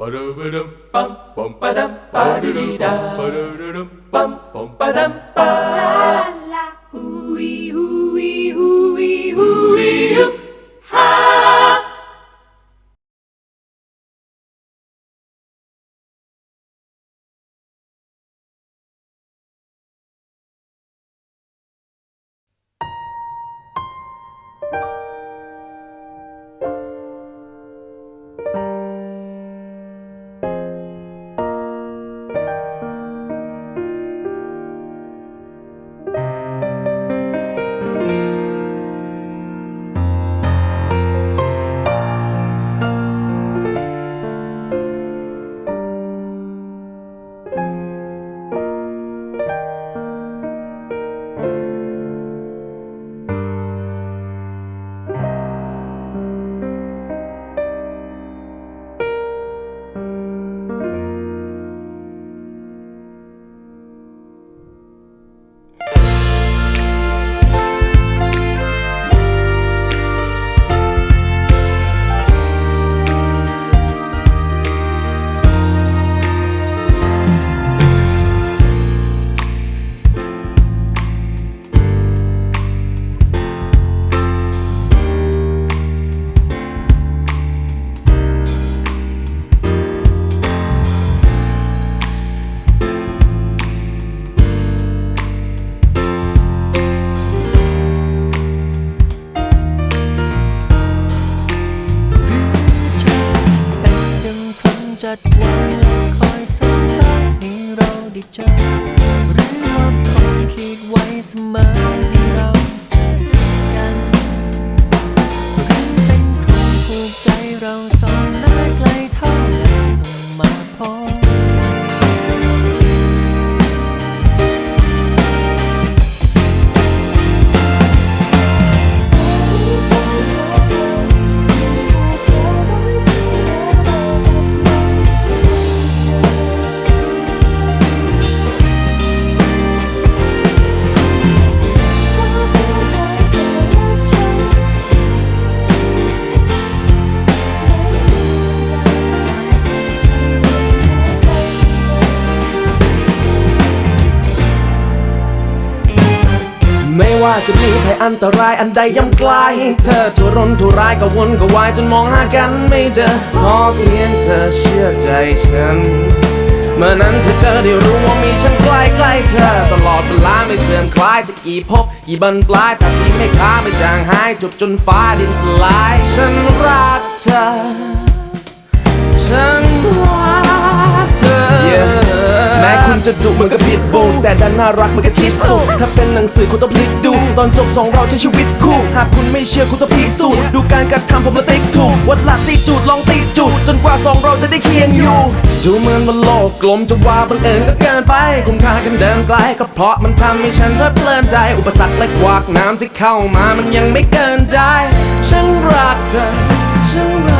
Ba-da-ba-dum-bum-bum-ba-dum-ba-dee-da. Ba-da-da-dum-bum-bum-ba-dum-ba. จัดวางแล้วคอยสงสารให้เราได้เจอหรือว่าคงคิดไว้เสมอ จะมีภัยอันตรายอันใดย่ำไกลเธอทุรนทุรายกวนกระวายจนมองหากันไม่เจอขอเพียงเธอเชื่อใจฉัน เมื่อนั้นเธอเจอได้รู้ว่ามีฉันใกล้ใกล้เธอ ตลอดเวลาไม่เสื่อมคลายจะกี่ภพกี่บันปลายแต่ที่ไม่ค้าไม่จางหายจบจนฟ้าดินสลาย ฉันรักเธอ จะดุเหมือนกับผิดบูแต่ดันน่ารักเหมือนกับชิสุถ้าเป็นหนังสือคุณต้องพลิกดู ตอนจบสองเราใช้ชีวิตคู่ หากคุณไม่เชื่อคุณต้องพิสูจน์ดูการกระทำผมมาติ๊กถูกวัดหลักตีจูดลองตีจูดจนกว่าสองเราจะได้เคียงอยู่ ดูเหมือนว่าโลกกลมจะว่าบังเอิญก็เกินไปคุ้มค่ากันเดินไกลก็เพราะมันทำให้ฉันเพลิดเพลินใจ อุปสรรคและกวากน้ำที่เข้ามามันยังไม่เกินใจฉันรักเธอฉันรัก